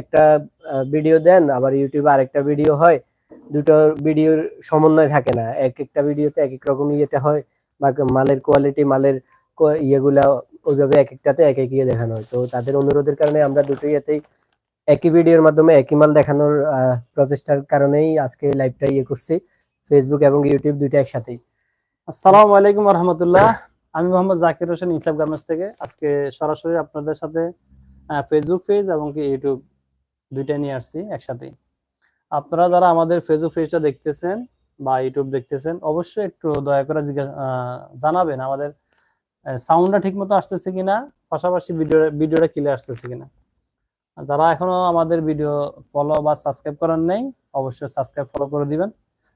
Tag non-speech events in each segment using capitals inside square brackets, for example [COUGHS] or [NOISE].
একটা ভিডিও দেন, আবার ইউটিউবে আরেকটা ভিডিও হয়, দুটো ভিডিওর সমন্বয় থাকে না। এক একটা ভিডিওতে এক এক রকম ইয়েটা হয়, বা মালের কোয়ালিটি মালের ইয়েগুলা ওইভাবে এক একটাতে এক এক ইয়ে দেখানো হয়। তো তাদের অনুরোধের কারণে আমরা দুটো ইয়েতেই একই ভিডিওর মাধ্যমে একই মাল দেখানোর প্রচেষ্টার কারণেই আজকে লাইভটা ইয়ে করছি ফেসবুক এবং ইউটিউব দুইটা একসাথেই। আসসালামু আলাইকুম রহমতুল্লাহ। আমি মোহাম্মদ জাকির হোসেন ইনসাফ গার্মেন্টস থেকে। আজকে সরাসরি আপনাদের সাথে ফেসবুক পেজ এবং কি ইউটিউব দুইটা নিয়ে আসছি একসাথে। আপনারা যারা আমাদের ফেসবুক পেজটা দেখতেছেন বা ইউটিউব দেখতেছেন, অবশ্যই একটু দয়া করে জিজ্ঞাসা জানাবেন আমাদের সাউন্ডটা ঠিক মতো আসতেছে কিনা, পাশাপাশি ভিডিও ভিডিওটা ক্লিয়ার আসতেছে কিনা। যারা এখনও আমাদের ভিডিও ফলো বা সাবস্ক্রাইব করার নেই, অবশ্যই সাবস্ক্রাইব ফলো করে দিবেন।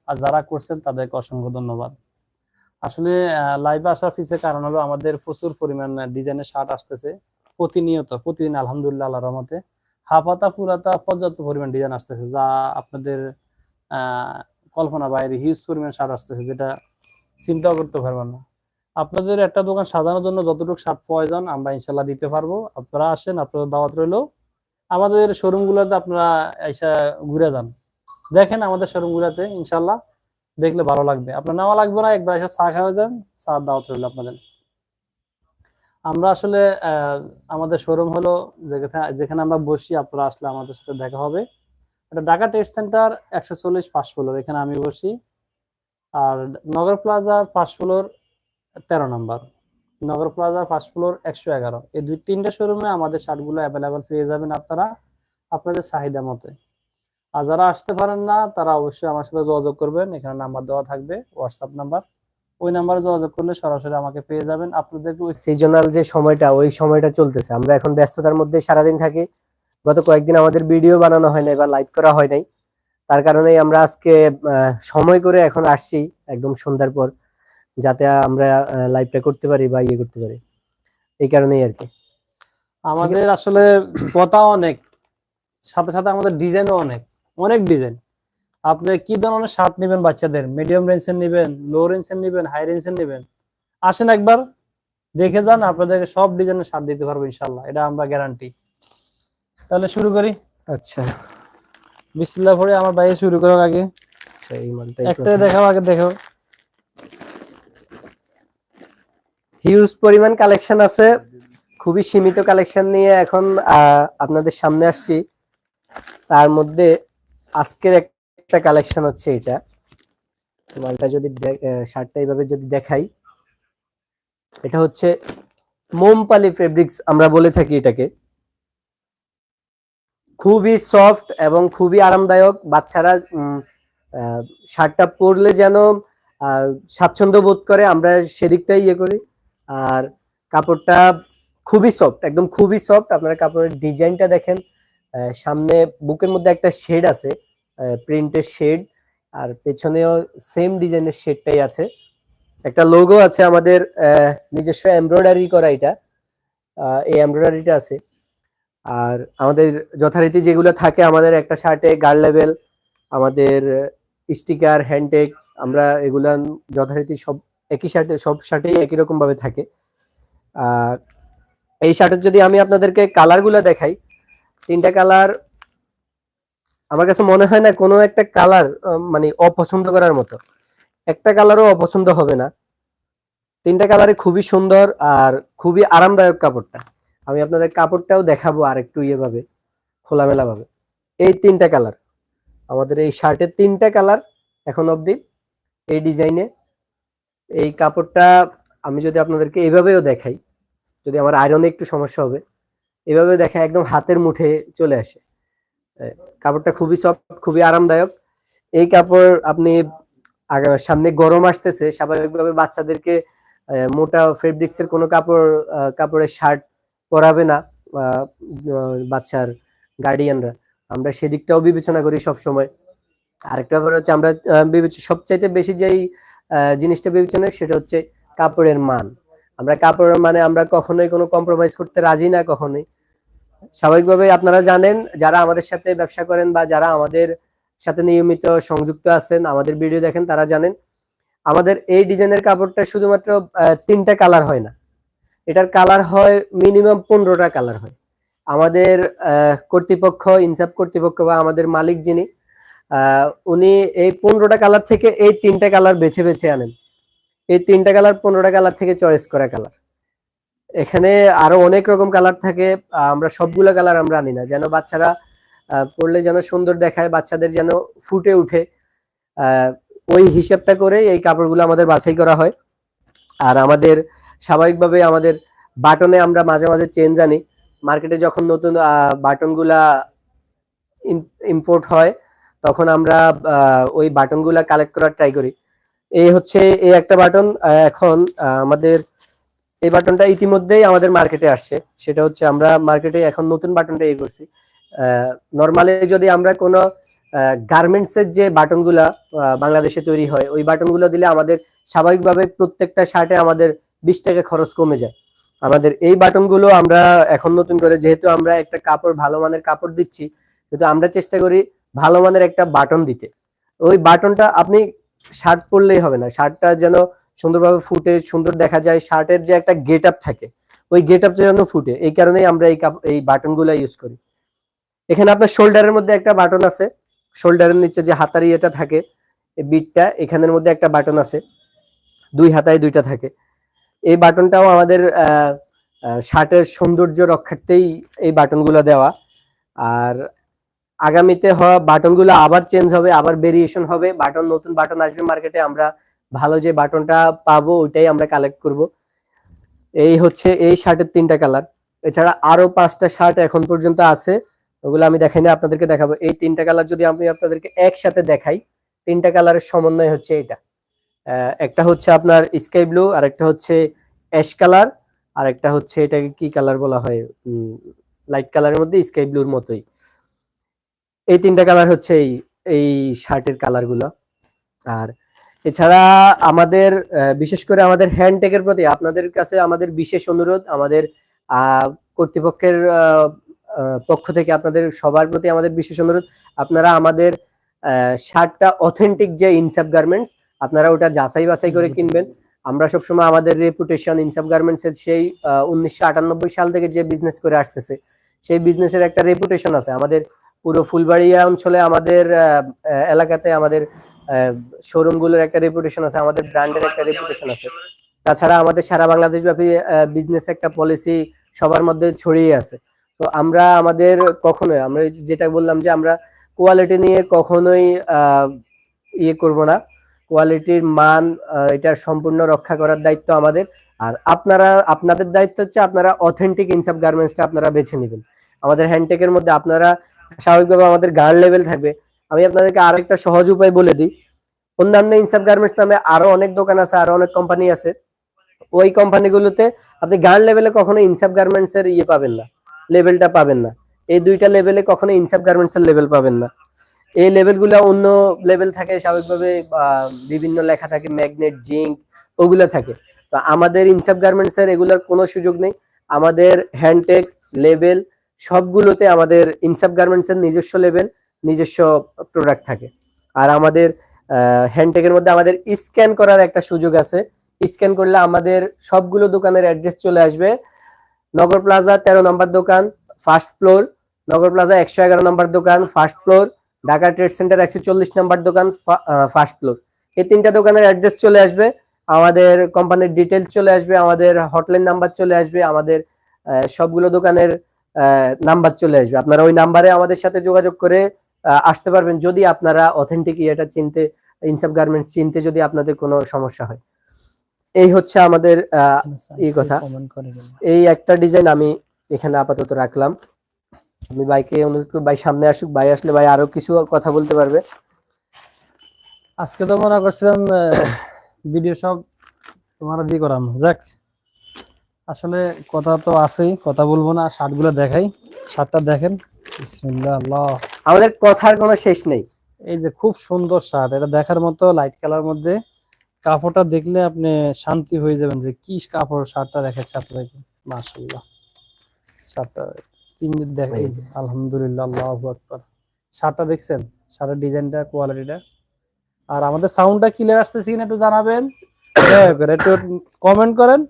আর যারা করছেন, তাদেরকে অসংখ্য ধন্যবাদ। আসলে লাইভে আসার পিছিয়ে কারণ হলো আমাদের প্রচুর পরিমাণ ডিজাইনের শার্ট আসতেছে। প্রতিনিয়ত, প্রতিদিন আলহামদুলিল্লাহ আল্লাহ রহমতে হাফাতা পুরাতা পর্যাপ্ত পরিমাণ ডিজাইন আসতেছে, যা আপনাদের কল্পনা বাইরে হিউজ পরিমাণ শার্ট আসতেছে, যেটা চিন্তাও করতে পারবেন না। আপনাদের একটা দোকান সাজানোর জন্য যতটুকু শার্ট প্রয়োজন, আমরা ইনশাল্লাহ দিতে পারব। আপনারা আসেন, আপনাদের দাওয়াত রইল। আমাদের শোরুমগুলোতে আপনারা এসে ঘুরে যান। দেখেন আমাদের শোরুমগুলোতে ইনশাল্লাহ দেখলে ভালো লাগবে। আপনার নেওয়া লাগবে না, একবার এসে চা খাওয়া যান, চা দাওয়াত রইল আপনাদের। আমরা আসলে আমাদের শোরুম হলো যেখানে যেখানে আমরা বসি, আপনারা আসলে আমাদের সাথে দেখা হবে। এটা ঢাকা টেস্ট সেন্টার একশো চল্লিশ পাঁচ ফ্লোর এখানে আমি বসি। আর নগর প্লাজা পাঁচ ফ্লোর তেরো number. Nagar plaza first floor একশো এগারো। এই দুই তিনটা শোরুমে আমাদের শার্টগুলো অ্যাভেলেবেল পেয়ে যাবেন আপনারা, আপনাদের চাহিদা মতে। আর যারা আসতে পারেন না, তারা অবশ্যই আমার সাথে যোগাযোগ করবেন। এখানে নাম্বার দেওয়া থাকবে হোয়াটসঅ্যাপ নাম্বার ওই নাম্বারে যোগাযোগ করলে সরাসরি আমাকে পেয়ে যাবেন। আপনাদের ওই সিজনাল যে সময়টা ওই সময়টা চলতেছে। আমরা এখন ব্যস্ততার মধ্যে সারাদিন থাকি। গত কয়েকদিন আমাদের ভিডিও বানানো হয় নাই বা লাইভ করা হয় নাই। তার কারণেই আমরা আজকে সময় করে এখন আসছি একদম সন্ধ্যার পর যাতে আমরা লাইভটা করতে পারি বা ইয়ে করতে পারি। এই কারণেই আর কি। আমাদের আসলে [COUGHS] কথা অনেক সাথে সাথে আমাদের ডিজাইনও অনেক অনেক ডিজাইন আপনি কি ধরনের শার্ট নেবেন বাচ্চাদের? মিডিয়াম রেঞ্জের নেবেন লো রেঞ্জের নেবেন হাই রেঞ্জের নেবেন? আসেন একবার দেখে যান আপনাদেরকে সব ডিজাইনের শার্ট দিতে পারব ইনশাল্লাহ এটা আমরা গ্যারান্টি তাহলে শুরু করি। আচ্ছা। বিসমিল্লাহ পরে আমার বাইরে শুরু করো আগে। আচ্ছা এই মালটা একটা দেখাও আগে দেখো। হিউজ পরিমাণ কালেকশন আছে খুবই সীমিত কালেকশন নিয়ে এখন আপনাদের সামনে আসছি। তার মধ্যে আজকের একটা কালেকশন হচ্ছে এটা। মালটা যদি শার্টটা এইভাবে যদি দেখাই, এটা হচ্ছে মোমপালি ফেব্রিক্স আমরা বলে থাকি এটাকে। খুবই সফট এবং খুবই আরামদায়ক। বাচ্চারা শার্টটা পরলে যেন স্বাচ্ছন্দ্য বোধ করে, আমরা সেদিকটাই ইয়ে করি। আর কাপড়টা খুবই সফট একদম খুবই সফট আপনারা কাপড়ের ডিজাইনটা দেখেন। সামনে বুকের মধ্যে একটা শেড আছে। প্রিন্টের শেড, আর পেছনেও সেম ডিজাইনের শেডটাই আছে। একটা লোগো আছে আমাদের নিজস্ব এমব্রয়ডারি করা এটা। এই এমব্রয়ডারিটা আছে। আর আমাদের যথারীতি যেগুলো থাকে, আমাদের একটা শার্টে গার্ড লেভেল আমাদের স্টিকার হ্যান্ডটেক আমরা এগুলা যথারীতি সব একই শার্টে সব শার্টেই একই রকম ভাবে থাকে। আর এই শার্টের যদি আমি আপনাদেরকে কালারগুলো দেখাই, তিনটা কালার আমার কাছে মনে হয় না কোনো একটা কালার মানে অপছন্দ করার মতো। একটা কালারও অপছন্দ হবে না। তিনটা কালারে খুবই সুন্দর আর খুবই আরামদায়ক কাপড়টা। আমি আপনাদের কাপড়টাও দেখাবো আর একটু ইয়ে ভাবে খোলামেলা ভাবে এই তিনটা কালার আমাদের এই শার্টের তিনটা কালার এখন অবধি এই ডিজাইনে এই কাপড়টা আমি যদি আপনাদেরকে এইভাবেও দেখাই, যদি আমার আয়রনে একটু সমস্যা হবে এভাবে দেখা একদম হাতের মুঠে চলে আসে। কাপড়টা খুবই সফট খুবই আরামদায়ক। এই কাপড় আপনি সামনে গরম আসতেছে, স্বাভাবিকভাবে বাচ্চাদেরকে মোটা ফেব্রিক্স এর কোনো কাপড় কাপড়ের শার্ট পরাবে না বাচ্চার গার্ডিয়ানরা আমরা সেদিকটাও বিবেচনা করি সব সময় আরেকটা ব্যাপার হচ্ছে আমরা সবচাইতে বেশি যেই জিনিসটা বিবেচনা সেটা হচ্ছে কাপড়ের মান। আমরা কাপড়ের মানে আমরা কখনোই কোনো কম্প্রোমাইজ করতে রাজি না কখনোই। স্বাভাবিকভাবে আপনারা জানেন, যারা আমাদের সাথে ব্যবসা করেন বা যারা আমাদের সাথে নিয়মিত সংযুক্ত আছেন, আমাদের ভিডিও দেখেন, তারা জানেন, আমাদের এই ডিজাইনের কাপড়টা শুধুমাত্র তিনটা কালার হয় না। এটার কালার হয় মিনিমাম পনেরোটা কালার হয়। আমাদের কর্তৃপক্ষ, ইনসাফ কর্তৃপক্ষ বা আমাদের মালিক যিনি উনি এই পনেরোটা কালার থেকে এই তিনটা কালার বেছে বেছে আনেন। এই তিনটা কালার পনেরোটা কালার থেকে চয়েস করা কালার। এখানে আরও অনেক রকম কালার থাকে। আমরা সবগুলো কালার আমরা আনি না। যেন বাচ্চারা পরলে যেন সুন্দর দেখায়, বাচ্চাদের যেন ফুটে উঠে ওই হিসাবটা করে এই কাপড়গুলো আমাদের বাছাই করা হয়। আর আমাদের স্বাভাবিকভাবে আমাদের বাটনে আমরা মাঝে মাঝে চেঞ্জ আনি। মার্কেটে যখন নতুন বাটনগুলা ইম্পোর্ট হয়, তখন আমরা ওই বাটনগুলা কালেক্ট করার ট্রাই করি। এই হচ্ছে, এই একটা বাটন এখন আমাদের এই বাটনটা ইতিমধ্যেই আমাদের মার্কেটে আসছে। সেটা হচ্ছে আমরা মার্কেটে এখন নতুন বাটনটা এই করছি। নর্মালি যদি আমরা কোনো গার্মেন্টসের যে বাটনগুলা বাংলাদেশে তৈরি হয়, ওই বাটনগুলো দিলে আমাদের স্বাভাবিকভাবে প্রত্যেকটা শার্টে আমাদের বিশ টাকা খরচ কমে যায়। আমাদের এই বাটনগুলো আমরা এখন নতুন করে, যেহেতু আমরা একটা কাপড়, ভালো মানের কাপড় দিচ্ছি, কিন্তু আমরা চেষ্টা করি ভালো মানের একটা বাটন দিতে। ওই বাটনটা আপনি শার্ট পরলেই হবে না। শার্টটা যেন সুন্দরভাবে ফুটে সুন্দর দেখা যায়, শার্টের যে একটা গেট আপ থাকে, ওই গেট আপটা যেন ফুটে, এই কারণেই আমরা এই এই বাটনগুলো ইউজ করি। এখানে আপনার শোল্ডারের মধ্যে একটা বাটন আছে, শোল্ডারের নিচে যে হাতারি এটা থাকে বিটটা, এখানের মধ্যে একটা বাটন আছে, দুই হাতায় দুইটা থাকে। এই বাটনটাও আমাদের শার্টের সৌন্দর্য রক্ষার্থেই এই বাটনগুলো দেওয়া। আর আগামীতে হওয়া বাটনগুলো আবার চেঞ্জ হবে, আবার ভেরিয়েশন হবে, বাটন, নতুন বাটন আসবে মার্কেটে আমরা ভালো যে বাটনটা পাবো, ওইটাই আমরা কালেক্ট করব। এই হচ্ছে এই শার্টের তিনটা কালার এছাড়া আরও পাঁচটা শার্ট এখন পর্যন্ত আছে, ওগুলো আমি দেখাই না, আপনাদেরকে দেখাবো। এই তিনটা কালার যদি আমি আপনাদেরকে একসাথে দেখাই, তিনটা কালারের সমন্বয় হচ্ছে এটা। একটা হচ্ছে আপনার স্কাই ব্লু আর একটা হচ্ছে অ্যাশ কালার আর একটা হচ্ছে এটাকে কি কালার বলা হয়? লাইট কালারের মধ্যে স্কাই ব্লুর মতোই। এই তিনটা কালার হচ্ছে এই এই শার্টের কালারগুলো। আর এছাড়া আমাদের বিশেষ করে আমাদের হ্যান্ডটেকের প্রতি আপনাদের কাছে আমাদের বিশেষ অনুরোধ আমাদের কর্তৃপক্ষের পক্ষ থেকে আপনাদের সবার প্রতি আমাদের বিশেষ অনুরোধ। আপনারা আমাদের শার্টটা অথেন্টিক যে ইনসাফ গার্মেন্টস আপনারা ওটা যাচাই বাছাই করে কিনবেন। আমরা সবসময় আমাদের রেপুটেশন ইনসাফ গার্মেন্টস এর সেই উনিশশো আটানব্বই সাল থেকে যে বিজনেস করে আসতেছে সেই বিজনেসের একটা রেপুটেশন আছে। আমাদের পুরো ফুলবাড়িয়া অঞ্চলে আমাদের এলাকাতে আমাদের শোরুমগুলোর একটা রেপুটেশন আছে, আমাদের ব্র্যান্ডের একটা রেপুটেশন আছে। তাছাড়া আমাদের সারা বাংলাদেশ ব্যাপী বিজনেস একটা পলিসি সবার মধ্যে ছড়িয়ে আছে। তো আমরা আমাদের কখনোই, আমরা যেটা বললাম যে আমরা কোয়ালিটি নিয়ে কখনোই ইয়ে করব না। কোয়ালিটির মান এটা সম্পূর্ণ রক্ষা করার দায়িত্ব আমাদের। আর আপনারা, আপনাদের দায়িত্ব হচ্ছে আপনারা অথেন্টিক ইনসাফ গার্মেন্টসটা আপনারা বেছে নেবেন। আমাদের হ্যান্ডটেকের মধ্যে আপনারা স্বাভাবিকভাবে আমাদের গার্ড লেভেল থাকবে। আমি আপনাদেরকে আরও একটা সহজ উপায় বলে দিই। অন্যান্য ইনসাফ গার্মেন্টস নামে আরও অনেক দোকান আছে, আরও অনেক কোম্পানি আছে। ওই কোম্পানিগুলোতে আপনি গার্ড লেভেলে কখনো ইনসাফ গার্মেন্টস এর ইয়ে পাবেন না লেভেলটা পাবেন না। এই দুইটা লেভেলে কখনো ইনসাফ গার্মেন্টস এর লেভেল পাবেন না। এই লেভেলগুলো অন্য লেভেল থাকে, স্বাভাবিকভাবে বিভিন্ন লেখা থাকে ম্যাগনেট জিঙ্ক ওগুলো থাকে। তো আমাদের ইনসাফ গার্মেন্টস এর এগুলোর কোনো সুযোগ নেই। আমাদের হ্যান্ডটেক লেভেল সবগুলোতে আমাদের ইনসাফ গার্মেন্টস এর নিজস্ব লেভেল নিজস্ব প্রোডাক্ট থাকে। আর আমাদের হ্যান্ডটেকের মধ্যে আমাদের স্ক্যান করার একটা সুযোগ আছে। স্ক্যান করলে আমাদের সবগুলো দোকানের অ্যাড্রেস চলে আসবে। নগর প্লাজা তেরো নম্বর দোকান ফার্স্ট ফ্লোর নগর প্লাজা একশো এগারো নম্বর দোকান first floor Dhaka trade centre একশো চল্লিশ নম্বর দোকান ফার্স্ট ফ্লোর এই তিনটা দোকানের অ্যাড্রেস চলে আসবে। আমাদের কোম্পানির ডিটেলস চলে আসবে, আমাদের হটলাইন নাম্বার চলে আসবে, আমাদের সবগুলো দোকানের নাম্বার চলে আসবে। আপনারা ওই নাম্বারে আমাদের সাথে যোগাযোগ করে আসতে পারবেন যদি আপনারা অথেন্টিক এটা চিনতে ইনসাফ গার্মেন্টস চিনতে যদি আপনাদের কোনো সমস্যা হয়। এই হচ্ছে আমাদের এই কথা। করে। এই একটা ডিজাইন আমি এখানে আপাতত রাখলাম। আমি বাইকে অনুরোধ করব ভাই সামনে আসুক ভাই আসলে ভাই আরও কিছু কথা বলতে পারবে। আজকে তো মনে করছিলাম ভিডিও সব তোমার দিয়ে করাম। যাক আসলে কথা তো আছেই কথা বলব না শার্টগুলো দেখাই। শার্টটা দেখেন। বিসমিল্লাহ আল্লাহ। আমাদের কথার কোনো শেষ নেই। এই যে খুব সুন্দর শার্ট এটা দেখার মতো লাইট কালার মধ্যে। কাপড়টা দেখলে আপনি শান্তি হয়ে যাবেন যে কি কাপড় শার্টটা দেখাচ্ছে আপনাদেরকে মাশাআল্লাহ। শার্টটা তিন দেখে এই যে, আলহামদুলিল্লাহ আল্লাহু আকবার। শার্টটা দেখছেন? শার্টের ডিজাইনটা কোয়ালিটিটা আর আমাদের সাউন্ডটা ক্লিয়ার আসতেছে কিনা একটু জানাবেন। একটু কমেন্ট করেন।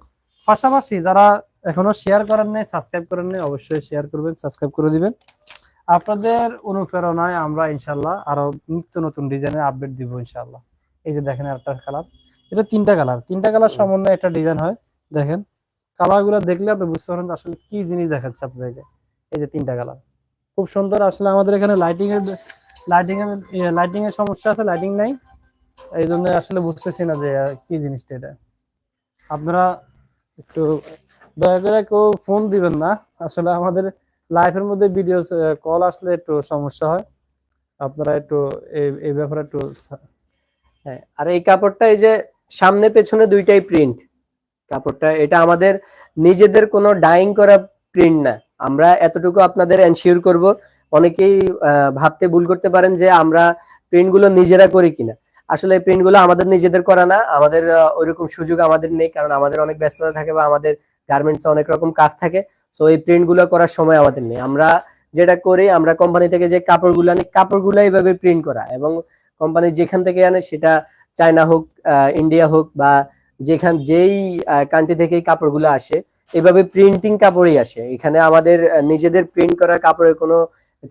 পাশাপাশি যারা এখনও শেয়ার করেন নাই সাবস্ক্রাইব করেন নাই অবশ্যই শেয়ার করবেন সাবস্ক্রাইব করে দিবেন। আপনাদের অনুপ্রেরণায় আমরা ইনশাল্লাহ আরও নিত্য নতুন ডিজাইনের আপডেট দিব ইনশাল্লাহ এই যে দেখেন একটা কালার এটা তিনটা কালার তিনটা কালার সমন্বয়ে একটা ডিজাইন হয়। দেখেন কালারগুলো দেখলে আপনি বুঝতে পারেন আসলে কি জিনিস দেখাচ্ছে আপনাদেরকে। এই যে তিনটা কালার খুব সুন্দর আসলে আমাদের এখানে লাইটিং এর লাইটিং এর লাইটিং এর সমস্যা আছে লাইটিং নাই। এই জন্য আসলে বুঝতেছি না যে কি জিনিসটা এটা। আপনারা একটু দয়া করে কেউ ফোন দিবেন না। আসলে আমাদের লাইফের মধ্যে ভিডিও কল আসলে একটু সমস্যা হয়। আপনারা একটু এই ব্যাপারে একটু হ্যাঁ আর এই কাপড়টা এই যে সামনে পেছনে দুইটাই প্রিন্ট কাপড়টা, এটা আমাদের নিজেদের কোনো ডাইং করা প্রিন্ট না। আমরা এতটুকু আপনাদের এনশিওর করব। অনেকেই ভাবতে ভুল করতে পারেন যে আমরা প্রিন্টগুলো নিজেরা করি কিনা। আসলে এই প্রিন্ট আমাদের নিজেদের করা না। আমাদের ওইরকম সুযোগ আমাদের নেই, কারণ আমাদের অনেক ব্যস্ততা থাকে বা আমাদের গার্মেন্টসে অনেক রকম কাজ থাকে। সো এই প্রিন্টগুলো করার সময় আমাদের নেই। আমরা যেটা করি আমরা কোম্পানি থেকে যে কাপড়গুলো আনি কাপড়গুলো এইভাবে প্রিন্ট করা এবং কোম্পানি যেখান থেকে আনে সেটা চায়না হোক আহ, ইন্ডিয়া হোক বা যেখান যেই কান্ট্রি থেকে কাপড়গুলো আসে এভাবে প্রিন্টিং কাপড়ই আসে। এখানে আমাদের নিজেদের প্রিন্ট করা কাপড়ের কোনো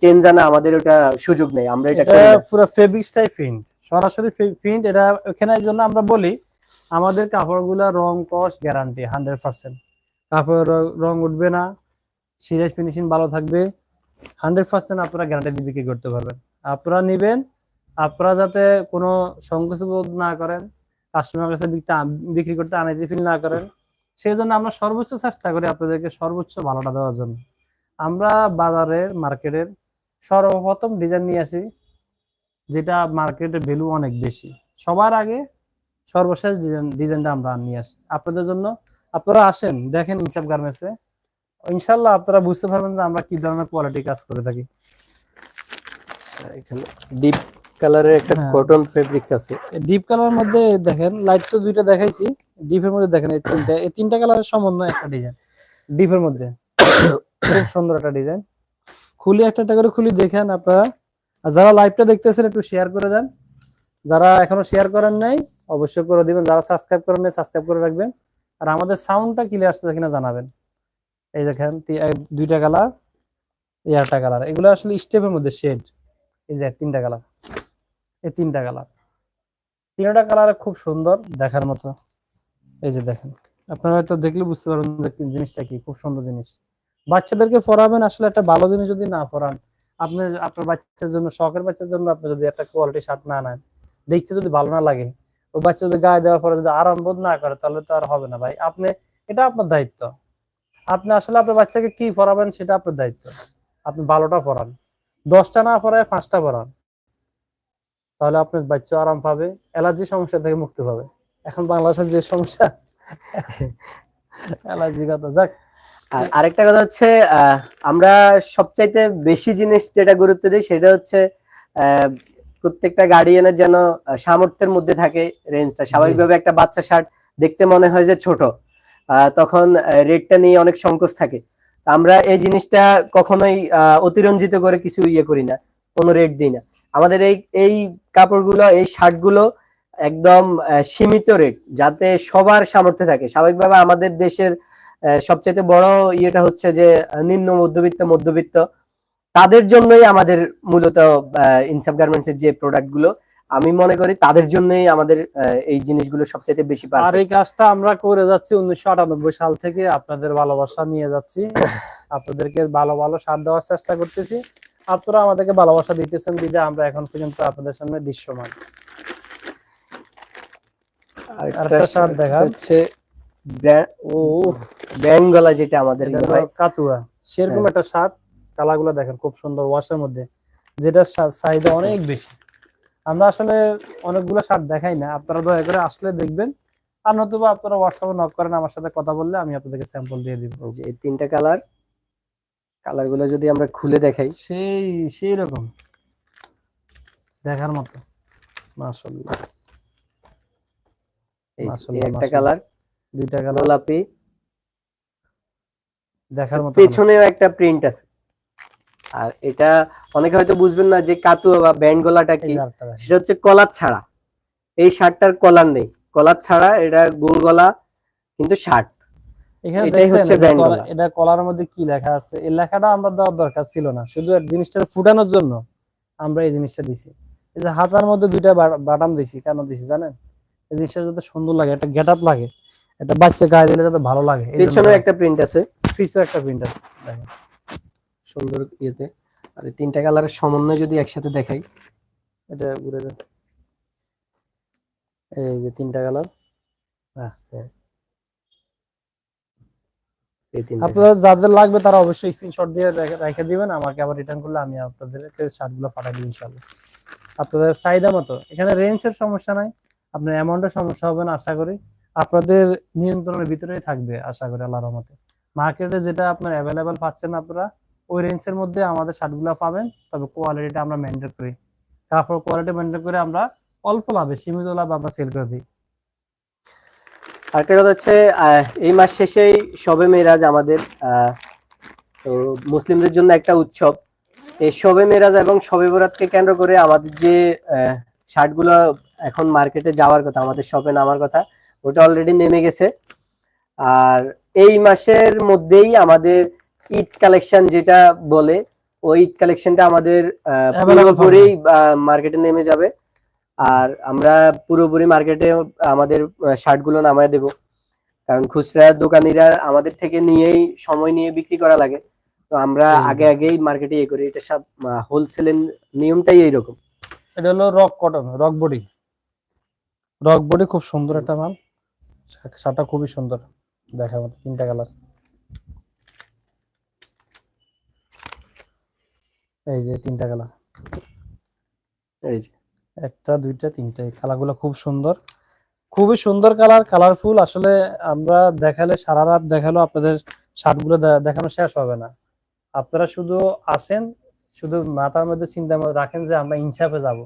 চেঞ্জ আনা আমাদের ওটা সুযোগ নেই। আমরা এটা। পুরো ফেব্রিক্সটাই প্রিন্ট সরাসরি প্রিন্ট এটা এখানে জন্য আমরা বলি আমাদের কাপড়গুলা রং কস গ্যারান্টি হান্ড্রেড পার্সেন্ট কাপড় রং উঠবে না সিরিয়াস ফিনিশিং ভালো থাকবে। হান্ড্রেড পার্সেন্ট আপনারা গ্যারান্টি দিয়ে বিক্রি করতে পারবেন। আপনারা নিবেন, আপনারা যাতে কোনো সংকোচ বোধ না করেন কাস্টমার কাছে বিক্রি করতে আনাইজি ফিল না করেন সেই জন্য আমরা সর্বোচ্চ চেষ্টা করি আপনাদেরকে সর্বোচ্চ ভালোটা দেওয়ার জন্য। আমরা বাজারের মার্কেটের সর্বপ্রথম ডিজাইন নিয়ে আসি, যেটা মার্কেটের ভ্যালু অনেক বেশি। সবার আগে সর্বশেষ ডিজাইন ডিজাইনটা আমরা নিয়ে আসি। আপনাদের জন্য আপনারা আসেন দেখেন ইনসাফ গার্মেন্টসে ইনশাল্লাহ আপনারা বুঝতে পারবেন যে আমরা কি ধরনের কোয়ালিটি কাজ করে থাকি। আচ্ছা, এখানে ডিপ কালারের একটা হ্যাঁ। কটন ফেব্রিক্স আছে। ডিপ কালার মধ্যে দেখেন লাইট তো দুইটা দেখাইছি। ডিপের মধ্যে দেখেন এই তিনটা এই তিনটা কালারের সমন্বয় একটা ডিজাইন ডিপের মধ্যে। খুব সুন্দর একটা ডিজাইন খুলি একটা একটা করে খুলি দেখেন আপনারা। আর যারা লাইভটা দেখতেছেন একটু শেয়ার করে দেন। যারা এখনও শেয়ার করেন নাই অবশ্যই করে দিবেন। যারা সাবস্ক্রাইব করেন নাই সাবস্ক্রাইব করে রাখবেন। আর আমাদের সাউন্ডটা ক্লিয়ার আসছে কিনা জানাবেন। এই দেখেন দুইটা কালার এই কালার এগুলো আসলে স্টেপের মধ্যে শেড এই যে তিনটা কালার এই তিনটা কালার তিনটা কালার খুব সুন্দর দেখার মতো। এই যে দেখেন, আপনারা হয়তো দেখলে বুঝতে পারবেন জিনিসটা কি, খুব সুন্দর জিনিস। বাচ্চাদেরকে পড়াবেন আসলে একটা ভালো জিনিস যদি না পড়ান আপনি আপনার বাচ্চার জন্য, শখের বাচ্চার জন্য আপনি যদি একটা কোয়ালিটি শার্ট না নেন, দেখতে যদি ভালো না লাগে ওই বাচ্চা যদি গায়ে দেওয়ার পরে যদি আরাম বোধ না করে, তাহলে তো আর হবে না ভাই। আপনি, এটা আপনার দায়িত্ব। আপনি আসলে আপনার বাচ্চাকে কি পড়াবেন সেটা আপনার দায়িত্ব। আপনি ভালোটা পড়ান। দশটা না পড়ায় পাঁচটা পড়ান। তাহলে আপনার বাচ্চা আরাম পাবে, অ্যালার্জি সমস্যা থেকে মুক্তি পাবে। এখন বাংলাদেশের যে সমস্যা, অ্যালার্জি কথা। যাক। আর আরেকটা কথা হচ্ছে আমরা সবচাইতে বেশি জিনিস যেটা গুরুত্ব দিই সেটা হচ্ছে প্রত্যেকটা গার্ডিয়ানের যেন সামর্থ্যের মধ্যে থাকে রেঞ্জটা স্বাভাবিকভাবে একটা বাচ্চা শার্ট দেখতে মনে হয় যে ছোট তখন রেটটা নিয়ে অনেক সংকোচ থাকে। আমরা এই জিনিসটা কখনোই অতিরঞ্জিত করে কিছু ইয়ে করি না কোনো রেট দিই না। আমাদের এই এই কাপড়গুলো এই শার্টগুলো একদম সীমিত রেট যাতে সবার সামর্থ্য থাকে। স্বাভাবিকভাবে আমাদের দেশের সবচাইতে বড় ইয়েটা হচ্ছে যে নিম্ন মধ্যবিত্ত মধ্যবিত্ত তাদের জন্যই আমাদের মূলত ইনসাফ গার্মেন্টস এর যে প্রোডাক্টগুলো আমি মনে করি তাদের জন্যই আমাদের এই জিনিসগুলো সবচাইতে বেশি আর এই কাজটা আমরা করে যাচ্ছি উনিশশো আটানব্বই সাল থেকে আপনাদের ভালোবাসা নিয়ে যাচ্ছি আপনাদেরকে ভালো ভালো সাথ দেওয়ার চেষ্টা করতেছি আপনারা আমাদেরকে ভালোবাসা দিতেছেন দিদি আমরা এখন পর্যন্ত আপনাদের সামনে দৃশ্যমান আরেকটা দেখান। হচ্ছে ও যেটা আমাদের। কাতুয়া সেরকম হ্যাঁ। একটা শার্ট কালাগুলো দেখেন খুব সুন্দর ওয়াশের মধ্যে যেটা চাহিদা অনেক বেশি। আমরা আসলে অনেকগুলো শার্ট দেখাই না আপনারা দয়া করে আসলে দেখবেন। আর নতুবা আপনারা হোয়াটসঅ্যাপে নক করেন আমার সাথে কথা বললে আমি আপনাদেরকে স্যাম্পল দিয়ে দিব। এই তিনটা কালার কালারগুলো যদি আমরা খুলে দেখাই। সেই সেই রকম। দেখার মতো। মাশাআল্লাহ। এই একটা কালার দুইটা কালার। গোলাপি। দেখার মতো পেছনেও একটা প্রিন্ট আছে। আর এটা অনেকে হয়তো বুঝবেন না যে কাতুয়া বা ব্যান্ড গলাটা কি। সেটা হচ্ছে কলার ছাড়া। এই শার্টটার কলার নেই। কলার ছাড়া এটা গোল গলা কিন্তু শার্ট। এখানে এটাই হচ্ছে এটা brand এটা কলার মধ্যে কি লেখা আছে? এই লেখাটা আমরা দেওয়ার দরকার ছিল না। শুধু জিনিসটা ফুটানোর জন্য আমরা এই জিনিসটা দিছি। এই যে হাতার মধ্যে দুইটা বাটাম দিছি। কেন দিছি জানেন? এই জিনিসটা যাতে সুন্দর লাগে একটা গেট আপ লাগে। একটা বাচ্চা গায়ে দিলে যাতে ভালো লাগে। একটা প্রিন্ট আছে। পিছেও একটা প্রিন্ট আছে। দেখেন। সুন্দর ইয়েতে। আর তিনটা কালারের সমন্বয় যদি একসাথে দেখাই, এটা ঘুরে দেন এই যে তিনটা কালার এই আপনারা যাদের লাগবে তারা অবশ্যই স্ক্রিনশট দিয়ে রেখে- দিবেন। আমাকে আবার রিটার্ন করলে আমি আপনাদেরকে শার্টগুলো পাঠিয়ে দিই ইনশাআল্লাহ। আপনাদের চাহিদা মতো। এখানে রেঞ্জের সমস্যা নাই। আপনার অ্যামাউন্টের সমস্যা হবে না, আশা করি। আপনাদের নিয়ন্ত্রণের ভিতরেই থাকবে, আশা করি, আল্লাহর রহমতে। মার্কেটে যেটা আপনার অ্যাভেলেবেল পাচ্ছেন আপনারা ওই রেঞ্জের মধ্যে আমাদের শার্টগুলো পাবেন, তবে কোয়ালিটিটা আমরা মেনটেন করি। তারপর কোয়ালিটি মেনটেন করে আমরা অল্প লাভে, সীমিত লাভ আমরা সেল করে দিই। আরেকটা কথা হচ্ছে এই মাস শেষেই শবে মেরাজ আমাদের তো মুসলিমদের জন্য একটা উৎসব। এই শবে মেরাজ এবং শবে বরাতকে কেন্দ্র করে আমাদের যে শার্টগুলো এখন মার্কেটে যাওয়ার কথা, আমাদের শপে নামার কথা, ওটা অলরেডি নেমে গেছে। আর এই মাসের মধ্যেই আমাদের ঈদ কালেকশন যেটা বলে ওই ঈদ কালেকশনটা আমাদের পুরোপুরি মার্কেটে নেমে যাবে। আর আমরা পুরোপুরি মার্কেটে আমাদের শার্টগুলো নামায় দেব। কারণ খুচরা দোকানিরা আমাদের থেকে নিয়েই সময় নিয়ে বিক্রি করা লাগে। তো আমরা আগে আগেই মার্কেটে ইয়ে করি। এটা সব হোলসেলের নিয়মটাই এইরকম। এটা হলো rock cotton rock body rock body খুব সুন্দর একটা মাল। শার্টটা খুবই সুন্দর। দেখা মতো তিনটা কালার এই যে তিনটা কালার। এই যে। একটা দুইটা তিনটা। এই কালারগুলো খুব সুন্দর। খুবই সুন্দর কালার কালারফুল। আসলে আমরা দেখালে সারা রাত দেখাল আপনাদের শার্টগুলো দেখানো শেষ হবে না। আপনারা শুধু আসেন শুধু মাথার মধ্যে চিন্তা রাখেন যে আমরা ইনসাফে যাব।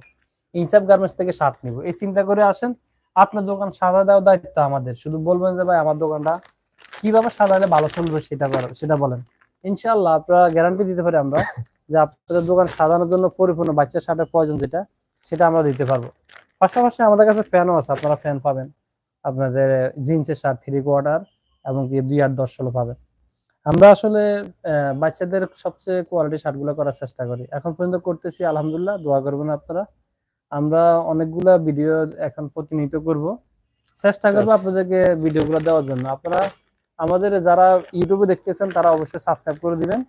ইনসাফ গার্মেন্টস থেকে শার্ট নিব। এই চিন্তা করে আসেন আপনার দোকান সাজা দেওয়ার দায়িত্ব আমাদের। শুধু বলবেন যে ভাই আমার দোকানটা কীভাবে সাজালে ভালো চলবে সেটা বলেন সেটা বলেন। ইনশাল্লাহ আপনারা গ্যারান্টি দিতে পারি আমরা। [LAUGHS] যে আপনাদের দোকান সাজানোর জন্য পরিপূর্ণ বাচ্চা শার্টের প্রয়োজন যেটা সেটা আমরা দিতে পারব। পাশাপাশি আমাদের কাছে ফ্যানও আছে আপনারা ফ্যান পাবেন। আপনাদের জিন্সের শার্ট থ্রি কোয়ার্টার এবং কি দুই আট দশ ষোলো পাবেন। আমরা আসলে বাচ্চাদের সবচেয়ে কোয়ালিটি শার্টগুলো করার চেষ্টা করি। এখন পর্যন্ত করতেছি আলহামদুলিল্লাহ দোয়া করবেন আপনারা। আমরা অনেকগুলা ভিডিও এখন প্রতিনিয়ত করব। চেষ্টা করব আচ্ছা। আপনাদেরকে ভিডিওগুলো দেওয়ার জন্য। আপনারা আমাদের যারা ইউটিউবে দেখতেছেন তারা অবশ্যই সাবস্ক্রাইব করে দিবেন।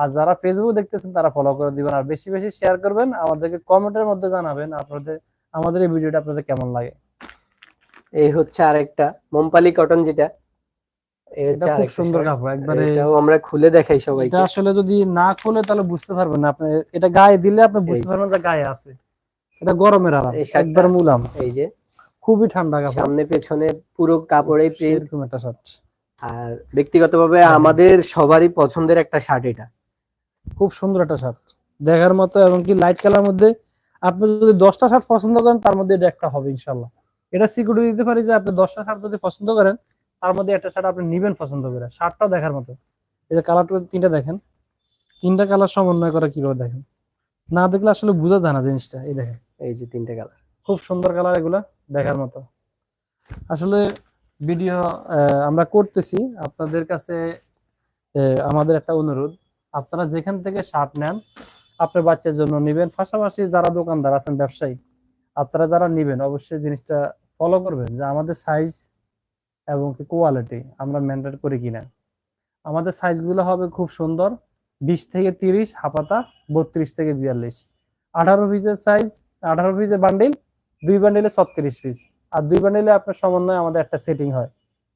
আর যারা ফেসবুক দেখতেছেন তারা ফলো করে দিবেন। আর বেশি বেশি শেয়ার করবেন আমাদেরকে কমেন্টের মধ্যে জানাবেন আপনাদের আমাদের এই ভিডিওটা আপনাদের কেমন লাগে। এই হচ্ছে আরেকটা মোমপালি কটন যেটা। এই এটা হচ্ছে খুব সুন্দর কাপড় একবারে এটাও আমরা খুলে দেখাই এটা আসলে যদি না খুলে তাহলে বুঝতে পারবেন না আপনি। এটা গায়ে দিলে আপনি বুঝতে পারবেন যে গায়ে আছে। এটা গরমের আরাম একবার মুলাম। এই যে। খুবই ঠান্ডা কাপড়। সামনে পেছনে পুরো কাপড়ে প্রিন্ট একটা শার্ট আর ব্যক্তিগতভাবে আমাদের সবারই পছন্দের একটা শার্ট এটা। খুব সুন্দর একটা শার্ট দেখার মতো এবং কি লাইট কালার মধ্যে আপনি যদি দশটা শার্ট পছন্দ করেন তার মধ্যে এটা একটা হবে ইনশাল্লাহ এটা সিকিউরিটি দিতে পারি যে আপনি দশটা শার্ট যদি পছন্দ করেন তার মধ্যে একটা শার্ট আপনি নিবেন পছন্দ করে। শার্টটাও দেখার মতো। এই যে কালারটা তিনটা দেখেন। তিনটা কালার সমন্বয় করা কীভাবে দেখেন? না দেখলে আসলে বোঝা যায় না জিনিসটা। এই দেখেন। এই যে তিনটে কালার খুব সুন্দর কালার এগুলা দেখার মতো। আসলে ভিডিও আমরা করতেছি। আপনাদের কাছে আমাদের একটা অনুরোধ। আপনারা যেখান থেকে শার্ট নেন, আপনার বাচ্চার জন্য নেবেন। পাশাপাশি যারা দোকানদার আছেন, ব্যবসায়ী, আপনারা যারা নেবেন, অবশ্যই জিনিসটা ফলো করবেন যে আমাদের সাইজ এবং কি কোয়ালিটি আমরা মেনটেন করি কিনা। আমাদের সাইজগুলো হবে খুব সুন্দর। বিশ থেকে তিরিশ হাপাতা বত্রিশ থেকে বিয়াল্লিশ। আঠারো পিসের সাইজ আঠারো পিসের বান্ডিল দুই বান্ডিলে ছত্রিশ পিস আর দুই বান্ডিলে আপনার সমন্বয়ে আমাদের একটা সেটিং হয়।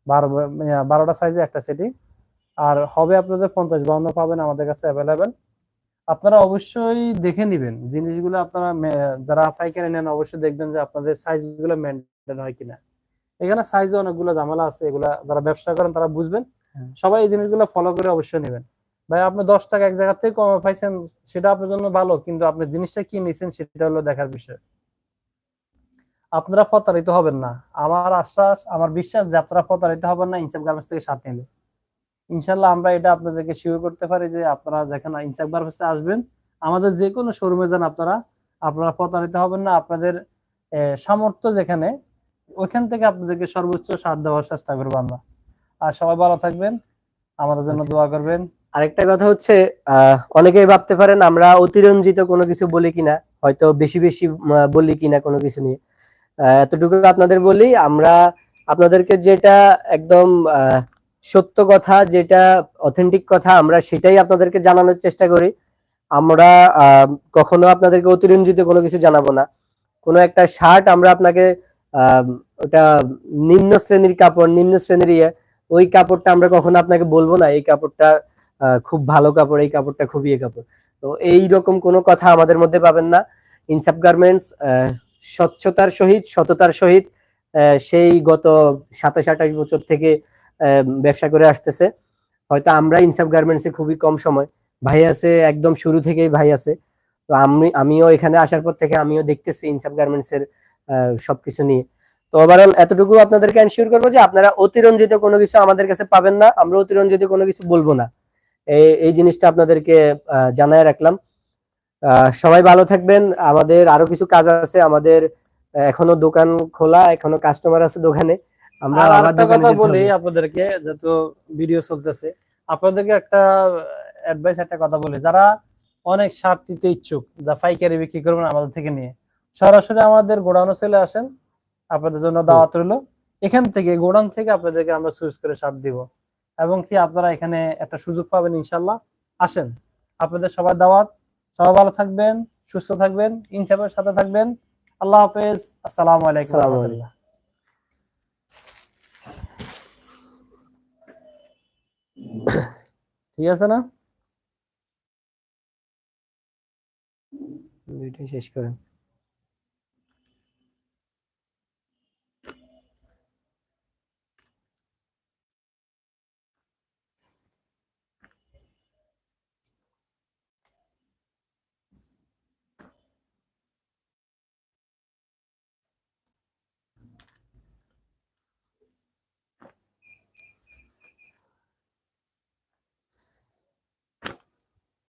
বারো বারোটা সাইজে একটা সেটিং আর হবে আপনাদের পঞ্চাশ বাউন্ন পাবেন আমাদের কাছে অ্যাভেলেবেল আপনারা অবশ্যই দেখে নেবেন জিনিসগুলো আপনারা যারা পাইকারি নেন অবশ্যই দেখবেন যে আপনাদের সাইজগুলো মেনটেন হয় কিনা। এখানে সাইজে অনেকগুলো ঝামেলা আছে এগুলা যারা ব্যবসা করেন তারা বুঝবেন। হ্যাঁ। সবাই এই জিনিসগুলো ফলো করে অবশ্যই নেবেন। ভাই আপনি দশ টাকা এক জায়গা থেকে কমে পাইছেন সেটা আপনার জন্য ভালো কিন্তু আপনি জিনিসটা কি নিছেন সেটা হলো দেখার বিষয়। আপনারা প্রতারিত হবেন না। আমার আশ্বাস আমার বিশ্বাস যে আপনারা প্রতারিত হবেন না ইনসাফ গার্মেন্টস থেকে শার্ট নিলে। ইনশাল্লাহ আমরা এটা আপনাদেরকে শিওর করতে পারি যে আপনারা যেখানে ইনসাফ গার্মেন্টসে আসবেন। আমাদের যে কোনো শোরুমে যান আপনারা আপনারা প্রতারিত হবেন না। আপনাদের সামর্থ্য যেখানে ওইখান থেকে আপনাদেরকে সর্বোচ্চ সার দেওয়ার চেষ্টা করব আমরা। আর সবাই ভালো থাকবেন আমাদের জন্য আচ্ছা। দোয়া করবেন। আরেকটা কথা হচ্ছে আহ, অনেকেই ভাবতে পারেন আমরা অতিরঞ্জিত কোনো কিছু বলি কিনা হয়তো বেশি বেশি বলি কিনা কোনো কিছু নিয়ে। এতটুকু আপনাদের বলি, আমরা আপনাদেরকে যেটা একদম সত্য কথা, যেটা অথেন্টিক কথা, আমরা সেটাই আপনাদেরকে জানানোর চেষ্টা করি। আমরা কখনো আপনাদেরকে অতিরঞ্জিত কোনো কিছু জানাব না। কোনো একটা শার্ট আমরা আপনাকে ওটা নিম্ন শ্রেণির কাপড়, নিম্ন শ্রেণির ইয়ে ওই কাপড়টা আমরা কখনো আপনাকে বলব না। এই কাপড়টা খুব ভালো কাপড়, এই কাপড়টা খুবই ইয়ে কাপড়। তো এই রকম কোনো কথা আমাদের মধ্যে পাবেন না। ইনসাফ গার্মেন্টস স্বচ্ছতার সহিত সততার সহিত সেই গত সাতাশ আঠাশ বছর থেকে ব্যবসা করে আসতেছে। হয়তো আমরা ইনসাফ গার্মেন্টসে খুবই কম সময়। ভাই আছে একদম শুরু থেকেই ভাই আছে। তো আমি আমিও এখানে আসার পর থেকে আমিও দেখতেছি ইনসাফ গার্মেন্টস এর আহ, সবকিছু নিয়ে। তো ওভারঅল এতটুকু আপনাদেরকে এনশিওর করব যে আপনারা অতিরঞ্জিত কোনো কিছু আমাদের কাছে পাবেন না। আমরা অতিরঞ্জিত কোনো কিছু বলব না। এই জিনিসটা আপনাদেরকে জানায় রাখলাম। সবাই ভালো থাকবেন। আমাদের আরও কিছু কাজ আছে। আমাদের এখনও দোকান খোলা এখনও কাস্টমার আছে দোকানে। আমরা আবার কথা বলি। আপনাদেরকে যেহেতু ভিডিও চলতেছে আপনাদেরকে একটা অ্যাডভাইস একটা কথা বলি। যারা অনেক শার্ট নিতে ইচ্ছুক যা পাইকারি বিক্রি করবেন আমাদের থেকে নিয়ে সরাসরি আমাদের গোডাউনে চলে আসেন। আপনাদের জন্য দাওয়াত রইল। এখান থেকে গোডাউন থেকে আপনাদেরকে আমরা চুজ করে শার্ট দিব। এবং কি আপনারা এখানে একটা সুযোগ পাবেন ইনশাল্লাহ। আসেন। আপনাদের সবার দাওয়াত। সবাই ভালো থাকবেন সুস্থ থাকবেন ইনসাফের সাথে থাকবেন। আল্লাহ হাফেজ আসসালাম আলাইকুম। রহমতুল্লাহ। ঠিক আছে না? দুইটাই শেষ করেন।